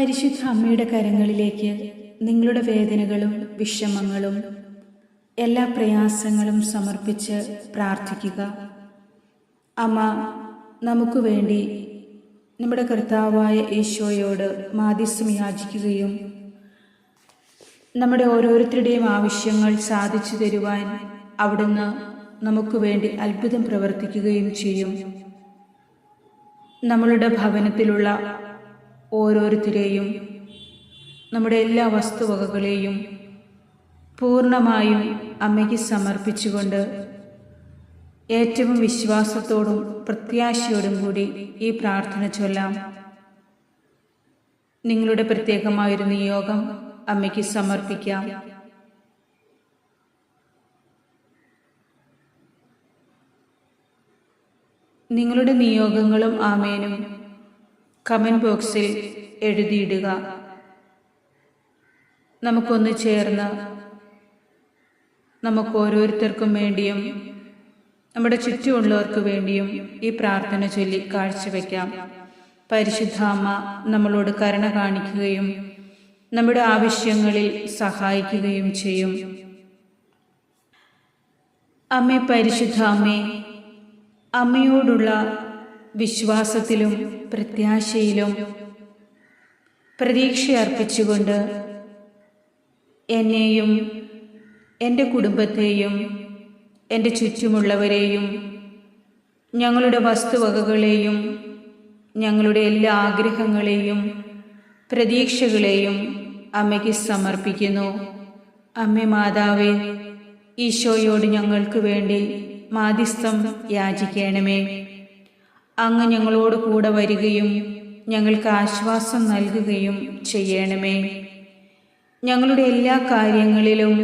പരിശുദ്ധ അമ്മയുടെ കരങ്ങളിലേക്ക് നിങ്ങളുടെ വേദനകളും വിഷമങ്ങളും എല്ലാ പ്രയാസങ്ങളും സമർപ്പിച്ച് പ്രാർത്ഥിക്കുക. അമ്മ നമുക്ക് വേണ്ടി നമ്മുടെ കർത്താവായ ഈശോയോട് മാധ്യസ്ഥം യാചിക്കുകയും നമ്മുടെ ഓരോരുത്തരുടെയും ആവശ്യങ്ങൾ സാധിച്ചു തരുവാൻ അവിടുന്ന് നമുക്ക് വേണ്ടി അത്ഭുതം പ്രവർത്തിക്കുകയും ചെയ്യും. നമ്മളുടെ ഭവനത്തിലുള്ള ഓരോരുത്തരെയും നമ്മുടെ എല്ലാ വസ്തുവകകളെയും പൂർണമായും അമ്മയ്ക്ക് സമർപ്പിച്ചുകൊണ്ട് ഏറ്റവും വിശ്വാസത്തോടും പ്രത്യാശയോടും കൂടി ഈ പ്രാർത്ഥന ചൊല്ലാം. നിങ്ങളുടെ പ്രത്യേകമായൊരു നിയോഗം അമ്മയ്ക്ക് സമർപ്പിക്കാം. നിങ്ങളുടെ നിയോഗങ്ങളും ആമേനും. കമന്റ് ബോക്സിൽ എഴുതിയിടുക. നമുക്കൊന്ന് ചേർന്ന് നമുക്ക് ഓരോരുത്തർക്കും വേണ്ടിയും നമ്മുടെ ചുറ്റുമുള്ളവർക്ക് വേണ്ടിയും ഈ പ്രാർത്ഥന ചൊല്ലി കാഴ്ചവെക്കാം. പരിശുദ്ധാമ്മ നമ്മളോട് കരുണ കാണിക്കുകയും നമ്മുടെ ആവശ്യങ്ങളിൽ സഹായിക്കുകയും ചെയ്യും. അമ്മേ പരിശുദ്ധാമ്മേ അമ്മയോടുള്ള വിശ്വാസത്തിലും പ്രത്യാശയിലും പ്രതീക്ഷ അർപ്പിച്ചുകൊണ്ട് എന്നെയും എന്റെ കുടുംബത്തെയും എന്റെ ചുറ്റുമുള്ളവരെയും ഞങ്ങളുടെ വസ്തുവകകളെയും ഞങ്ങളുടെ എല്ലാ ആഗ്രഹങ്ങളെയും പ്രതീക്ഷകളെയും അമ്മയ്ക്ക് സമർപ്പിക്കുന്നു. അമ്മ മാതാവേ ഈശോയോട് ഞങ്ങൾക്ക് വേണ്ടി മാധ്യസ്ഥം യാചിക്കണമേ. അങ്ങ് ഞങ്ങളോട് കൂടെ വരികയും ഞങ്ങൾക്ക് ആശ്വാസം നൽകുകയും ചെയ്യണമേ. ഞങ്ങളുടെ എല്ലാ കാര്യങ്ങളിലും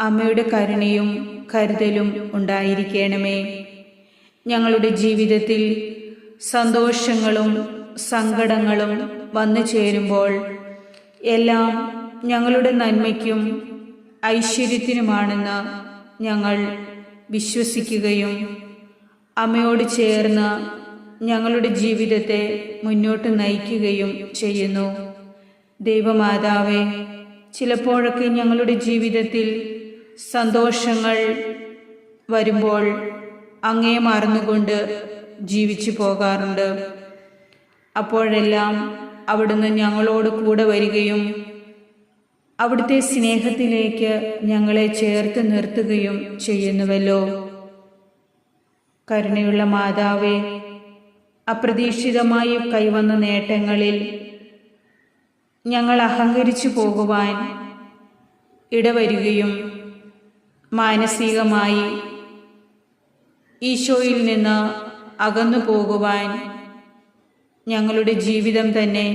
അമ്മയുടെ കരുണയും കരുതലും ഉണ്ടായിരിക്കണമേ. ഞങ്ങളുടെ ജീവിതത്തിൽ സന്തോഷങ്ങളും സങ്കടങ്ങളും വന്നു ചേരുമ്പോൾ എല്ലാം ഞങ്ങളുടെ നന്മയ്ക്കും ഐശ്വര്യത്തിനുമാണെന്ന് ഞങ്ങൾ വിശ്വസിക്കുകയും അമ്മയോട് ചേർന്ന് ഞങ്ങളുടെ ജീവിതത്തെ മുന്നോട്ട് നയിക്കുകയും ചെയ്യുന്നു. ദൈവമാതാവേ ചിലപ്പോഴൊക്കെ ഞങ്ങളുടെ ജീവിതത്തിൽ സന്തോഷങ്ങൾ വരുമ്പോൾ അങ്ങേ മറന്നുകൊണ്ട് ജീവിച്ചു പോകാറുണ്ട്. അപ്പോഴെല്ലാം അവിടുന്ന് ഞങ്ങളോട് കൂടെ വരികയും അവിടുത്തെ സ്നേഹത്തിലേക്ക് ഞങ്ങളെ ചേർത്ത് നിർത്തുകയും ചെയ്യുന്നുവല്ലോ. കരുണയുള്ള മാതാവേ അപ്രതീക്ഷിതമായി കൈവന്ന നേട്ടങ്ങളിൽ ഞങ്ങൾ അഹങ്കരിച്ചു പോകുവാൻ ഇടവരികയും മാനസികമായി ഈശോയിൽ നിന്ന് അകന്നു പോകുവാൻ ഞങ്ങളുടെ ജീവിതം തന്നെ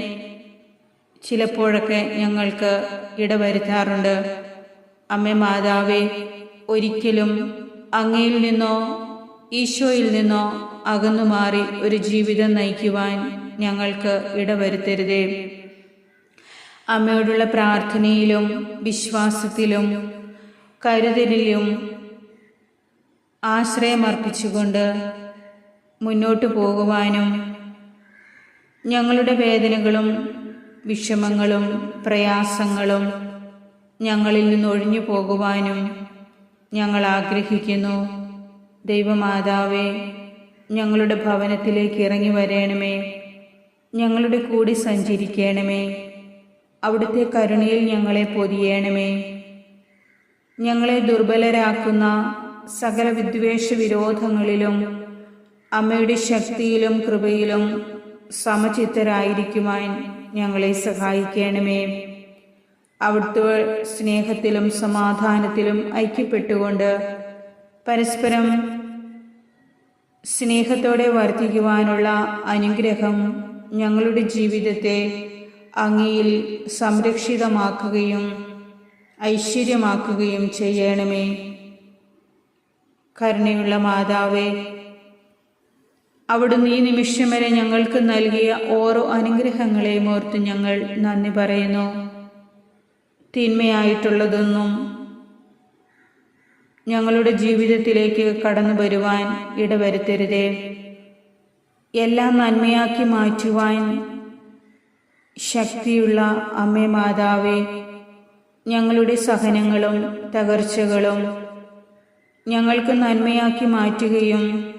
ചിലപ്പോഴൊക്കെ ഞങ്ങൾക്ക് ഇടവരുത്താറുണ്ട്. അമ്മ മാതാവേ ഒരിക്കലും അങ്ങയിൽ നിന്നോ ഈശോയിൽ നിന്നോ അകന്നു മാറി ഒരു ജീവിതം നയിക്കുവാൻ ഞങ്ങൾക്ക് ഇടവരുത്തരുതേ. അമ്മയോടുള്ള പ്രാർത്ഥനയിലും വിശ്വാസത്തിലും കരുതലിലും ആശ്രയമർപ്പിച്ചുകൊണ്ട് മുന്നോട്ടു പോകുവാനും ഞങ്ങളുടെ വേദനകളും വിഷമങ്ങളും പ്രയാസങ്ങളും ഞങ്ങളിൽ നിന്ന് ഒഴിഞ്ഞു പോകുവാനും ഞങ്ങൾ ആഗ്രഹിക്കുന്നു. ദൈവമാതാവേ ഞങ്ങളുടെ ഭവനത്തിലേക്ക് ഇറങ്ങി വരേണമേ. ഞങ്ങളുടെ കൂടി സഞ്ചരിക്കണമേ. അവിടുത്തെ കരുണയിൽ ഞങ്ങളെ പൊതിയണമേ. ഞങ്ങളെ ദുർബലരാക്കുന്ന സകല വിദ്വേഷ വിരോധങ്ങളിലും അമ്മയുടെ ശക്തിയിലും കൃപയിലും സമചിത്തരായിരിക്കുവാൻ ഞങ്ങളെ സഹായിക്കണമേ. അവിടുത്തെ സ്നേഹത്തിലും സമാധാനത്തിലും ഐക്യപ്പെട്ടുകൊണ്ട് പരസ്പരം സ്നേഹത്തോടെ വർദ്ധിക്കുവാനുള്ള അനുഗ്രഹം ഞങ്ങളുടെ ജീവിതത്തെ അങ്ങയിൽ സംരക്ഷിതമാക്കുകയും ഐശ്വര്യമാക്കുകയും ചെയ്യണമേ. കരുണയുള്ള മാതാവേ അവിടുന്ന് ഈ നിമിഷം വരെ ഞങ്ങൾക്ക് നൽകിയ ഓരോ അനുഗ്രഹങ്ങളെയും ഓർത്ത് ഞങ്ങൾ നന്ദി പറയുന്നു. തിന്മയായിട്ടുള്ളതൊന്നും ഞങ്ങളുടെ ജീവിതത്തിലേക്ക് കടന്നു വരുവാൻ ഇടവരുത്തരുതേ. എല്ലാം നന്മയാക്കി മാറ്റുവാൻ ശക്തിയുള്ള അമ്മേ മാതാവേ ഞങ്ങളുടെ സഹനങ്ങളും തകർച്ചകളും ഞങ്ങൾക്ക് നന്മയാക്കി മാറ്റുകയും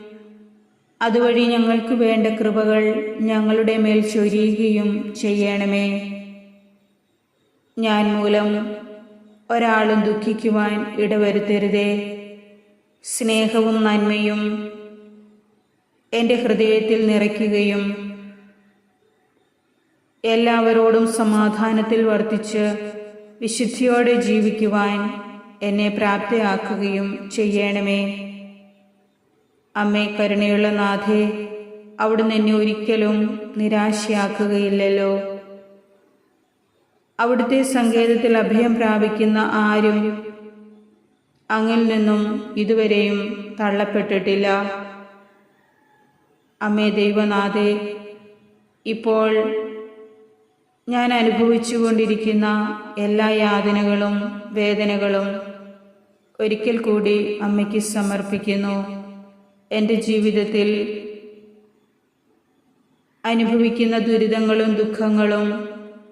അതുവഴി ഞങ്ങൾക്ക് വേണ്ട കൃപകൾ ഞങ്ങളുടെ മേൽ ചൊരിയുകയും ചെയ്യണമേ. ഞാൻ മൂലം ഒരാളും ദുഃഖിക്കുവാൻ ഇടവരുത്തരുതേ. സ്നേഹവും നന്മയും എന്റെ ഹൃദയത്തിൽ നിറയ്ക്കുകയും എല്ലാവരോടും സമാധാനത്തിൽ വർത്തിച്ച് വിശുദ്ധിയോടെ ജീവിക്കുവാൻ എന്നെ പ്രാപ്തിയാക്കുകയും ചെയ്യണമേ. അമ്മേ കരുണയുള്ള നാഥേ അവിടുന്ന് എന്നെ ഒരിക്കലും നിരാശയാക്കുകയില്ലല്ലോ. അവിടുത്തെ സങ്കേതത്തിൽ അഭയം പ്രാപിക്കുന്ന ആരും അങ്ങിൽ നിന്നും ഇതുവരെയും തള്ളപ്പെട്ടിട്ടില്ല. അമ്മേ ദൈവനാഥേ ഇപ്പോൾ ഞാൻ അനുഭവിച്ചുകൊണ്ടിരിക്കുന്ന എല്ലാ യാതനകളും വേദനകളും ഒരിക്കൽ കൂടി അമ്മയ്ക്ക് സമർപ്പിക്കുന്നു. എന്റെ ജീവിതത്തിൽ അനുഭവിക്കുന്ന ദുരിതങ്ങളും ദുഃഖങ്ങളും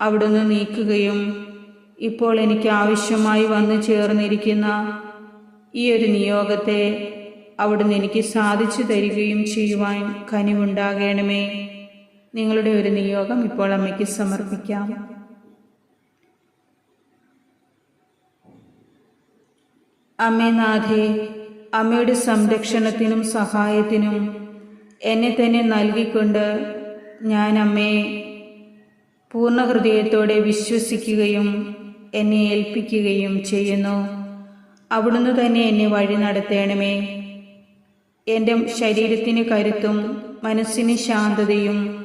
അവിടുന്ന് നീക്കുകയും ഇപ്പോൾ എനിക്ക് ആവശ്യമായി വന്നു ചേർന്നിരിക്കുന്ന ഈ ഒരു നിയോഗത്തെ അവിടുന്ന് എനിക്ക് സാധിച്ചു തരികയും ചെയ്യുവാൻ കനിവുണ്ടാകണമേ. നിങ്ങളുടെ ഒരു നിയോഗം ഇപ്പോൾ അമ്മയ്ക്ക് സമർപ്പിക്കാം. അമ്മേനാഥേ അമ്മയുടെ സംരക്ഷണത്തിനും സഹായത്തിനും എന്നെ തന്നെ നൽകിക്കൊണ്ട് ഞാൻ അമ്മയെ പൂർണ ഹൃദയത്തോടെ വിശ്വസിക്കുകയും എന്നെ ഏൽപ്പിക്കുകയും ചെയ്യുന്നു. അവിടുന്ന് തന്നെ എന്നെ വഴി നടത്തണമേ. എന്റെ ശരീരത്തിന് കരുത്തും മനസ്സിന് ശാന്തതയും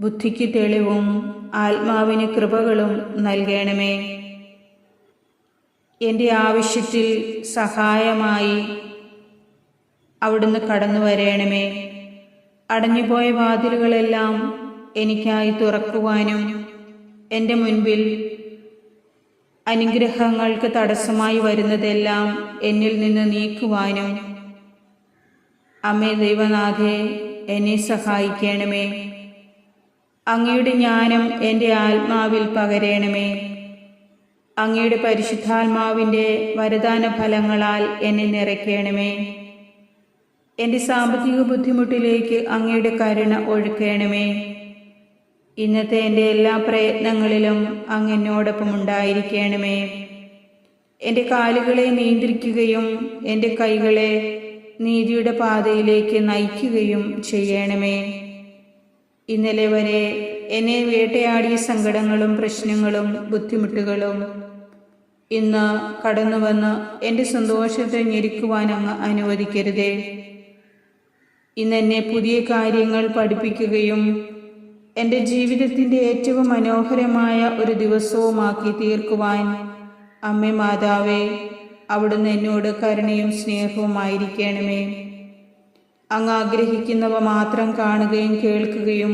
ബുദ്ധിക്ക് തെളിവും ആത്മാവിന് കൃപകളും നൽകണമേ. എന്റെ ആവശ്യത്തിൽ സഹായമായി അവിടുന്ന് കടന്നു വരേണമേ അടഞ്ഞുപോയ വാതിലുകളെല്ലാം എനിക്കായി തുറക്കുവാനും എന്റെ മുൻപിൽ അനുഗ്രഹങ്ങൾക്ക് തടസ്സമായി വരുന്നതെല്ലാം എന്നിൽ നിന്ന് നീക്കുവാനും. അമ്മേ ദൈവനാഥേ എന്നെ സഹായിക്കണമേ. അങ്ങയുടെ ജ്ഞാനം എന്റെ ആത്മാവിൽ പകരണമേ. അങ്ങയുടെ പരിശുദ്ധാത്മാവിന്റെ വരദാന ഫലങ്ങളാൽ എന്നെ നിറയ്ക്കണമേ. എന്റെ സാമ്പത്തിക ബുദ്ധിമുട്ടിലേക്ക് അങ്ങയുടെ കരുണ ഒഴുക്കണമേ. ഇന്നത്തെ എന്റെ എല്ലാ പ്രയത്നങ്ങളിലും അങ്ങ് എന്നോടൊപ്പം ഉണ്ടായിരിക്കണമേ എന്റെ കാലുകളെ നിയന്ത്രിക്കുകയും എന്റെ കൈകളെ നീതിയുടെ പാതയിലേക്ക് നയിക്കുകയും ചെയ്യണമേ. ഇന്നലെ വരെ എന്നെ വേട്ടയാടിയ സങ്കടങ്ങളും പ്രശ്നങ്ങളും ബുദ്ധിമുട്ടുകളും ഇന്ന് കടന്നു വന്ന് എന്റെ സന്തോഷത്തെ ഞെരുക്കുവാൻ അങ്ങ് അനുവദിക്കരുതേ. ഇന്ന് എന്നെ പുതിയ കാര്യങ്ങൾ പഠിപ്പിക്കുകയും എന്റെ ജീവിതത്തിന്റെ ഏറ്റവും മനോഹരമായ ഒരു ദിവസവുമാക്കി തീർക്കുവാൻ അമ്മ മാതാവേ അവിടുന്ന് എന്നോട് കരുണയും സ്നേഹവുമായിരിക്കണമേ അങ്ങ് ആഗ്രഹിക്കുന്നവ മാത്രം കാണുകയും കേൾക്കുകയും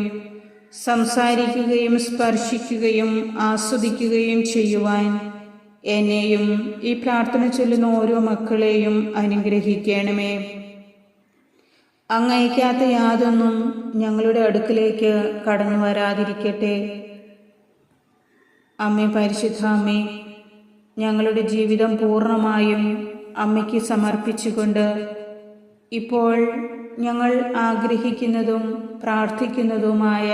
സംസാരിക്കുകയും സ്പർശിക്കുകയും ആസ്വദിക്കുകയും ചെയ്യുവാൻ എന്നെയും ഈ പ്രാർത്ഥന ചൊല്ലുന്ന ഓരോ മക്കളെയും അനുഗ്രഹിക്കണമേ. അങ്ങയക്കാത്ത യാതൊന്നും ഞങ്ങളുടെ അടുക്കിലേക്ക് കടന്നു വരാതിരിക്കട്ടെ. അമ്മേ പരിശുദ്ധ അമ്മേ ഞങ്ങളുടെ ജീവിതം പൂർണമായും അമ്മയ്ക്ക് സമർപ്പിച്ചുകൊണ്ട് ഇപ്പോൾ ഞങ്ങൾ ആഗ്രഹിക്കുന്നതും പ്രാർത്ഥിക്കുന്നതുമായ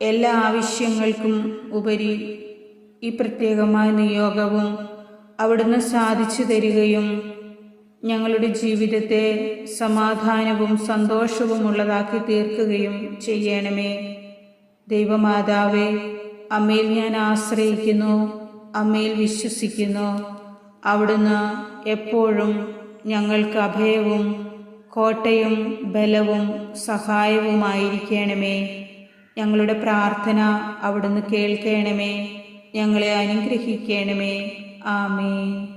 എല്ലാ ആവശ്യങ്ങൾക്കും ഉപരി ഈ പ്രത്യേകമായ നിയോഗവും അവിടുന്ന് സാധിച്ചു തരികയും ഞങ്ങളുടെ ജീവിതത്തെ സമാധാനവും സന്തോഷവും ഉള്ളതാക്കി തീർക്കുകയും ചെയ്യണമേ. ദൈവമാതാവേ അമ്മയിൽ ഞാൻ ആശ്രയിക്കുന്നു അമ്മയിൽ വിശ്വസിക്കുന്നു. അവിടുന്ന് എപ്പോഴും ഞങ്ങൾക്ക് അഭയവും കോട്ടയും ബലവും സഹായവുമായിരിക്കണമേ. ഞങ്ങളുടെ പ്രാർത്ഥന അവിടുന്ന് കേൾക്കണമേ. ഞങ്ങളെ അനുഗ്രഹിക്കണമേ. ആമേ